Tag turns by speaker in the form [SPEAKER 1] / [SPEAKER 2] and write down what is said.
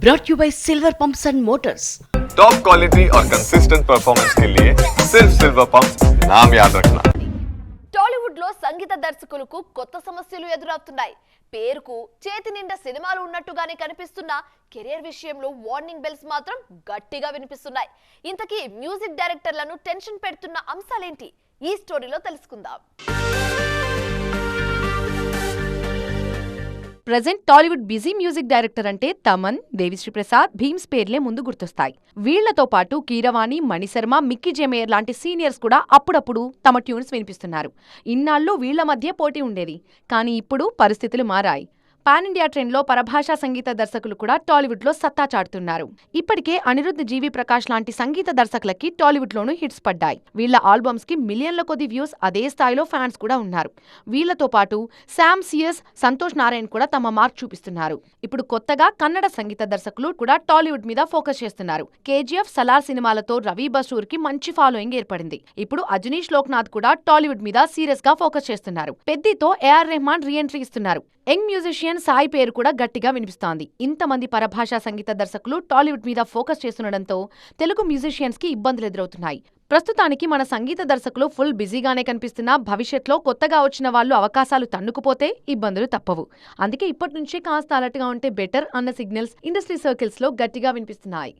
[SPEAKER 1] brought you by Silver Pumps and Motors.
[SPEAKER 2] Top quality और consistent performance के लिए सिर्फ सिल्वर पंप नाम याद रखना
[SPEAKER 3] టాలీవుడ్ లో సంగీత దర్శకులకు కొత్త సమస్యలు ఎదురవుతున్నాయి పేరుకు చేతి నిండా సినిమాలు ఉన్నట్టుగానే కనిపిస్తున్న కెరియర్ విషయంలో వార్నింగ్ బెల్స్ మాత్రం గట్టిగా వినిపిస్తున్నాయి ఇంతకీ మ్యూజిక్ డైరెక్టర్లను టెన్షన్ పెడుతున్న అంశాలేంటి ఈ స్టోరీలో తెలుసుకుందాం
[SPEAKER 4] Present Tollywood busy music director అంటే తమన్ దేవిశ్రీ ప్రసాద్ భీమ్స్ పేర్లే ముందు గుర్తొస్తాయి. వీళ్ళతో పాటు Keeravani Manisharma Mickey J Meyer లాంటి సీనియర్స్ కూడా అప్పుడప్పుడు తమ ట్యూన్స్ వినిపిస్తున్నారు. ఇన్నాళ్ళు వీళ్ళ మధ్య పోటీ ఉండేది. కానీ ఇప్పుడు పరిస్థితులు మారాయి. పాన్ ఇండియా ట్రెండ్లో పరభాషా సంగీత దర్శకులు కూడా టాలీవుడ్లో సత్తా చాటుతున్నారు. ఇప్పటికే అనిరుద్ధ్ జీవి ప్రకాష్ లాంటి సంగీత దర్శకులకి టాలీవుడ్లోనూ హిట్స్ పడ్డాయి. వీళ్ళ ఆల్బమ్స్కి మిలియన్ల కొద్ది వ్యూస్ అదే స్థాయిలో ఫ్యాన్స్ కూడా ఉన్నారు. వీళ్ళతో పాటు శామ్ సియస్ సంతోష్ నారాయణ్ కూడా తమ మార్క్ చూపిస్తున్నారు. ఇప్పుడు కొత్తగా కన్నడ సంగీత దర్శకులు కూడా టాలీవుడ్ మీద ఫోకస్ చేస్తున్నారు. కేజీఎఫ్ సలార్ సినిమాలతో రవి బసూర్కి మంచి ఫాలోయింగ్ ఏర్పడింది. ఇప్పుడు అజనీష్ లోక్నాథ్ కూడా టాలీవుడ్ మీద సీరియస్గా ఫోకస్ చేస్తున్నారు. పెద్దితో ఏఆర్ రెహమాన్ రీఎంట్రీ ఇస్తున్నారు. యంగ్ మ్యూజిషియన్ సాయి పేరు కూడా గట్టిగా వినిపిస్తోంది. ఇంతమంది పరభాషా సంగీత దర్శకులు టాలీవుడ్ మీద ఫోకస్ చేస్తుండటంతో తెలుగు మ్యూజిషియన్స్కి ఇబ్బందులు ఎదురవుతున్నాయి. ప్రస్తుతానికి మన సంగీత దర్శకులు ఫుల్ బిజీగానే కనిపిస్తున్నా భవిష్యత్లో కొత్తగా వచ్చిన వాళ్ళు అవకాశాలు తన్నుకుపోతే ఇబ్బందులు తప్పవు. అందుకే ఇప్పటి నుంచే కాస్త అలర్ట్గా ఉంటే బెటర్ అన్న సిగ్నల్స్ ఇండస్ట్రీ సర్కిల్స్లో గట్టిగా వినిపిస్తున్నాయి.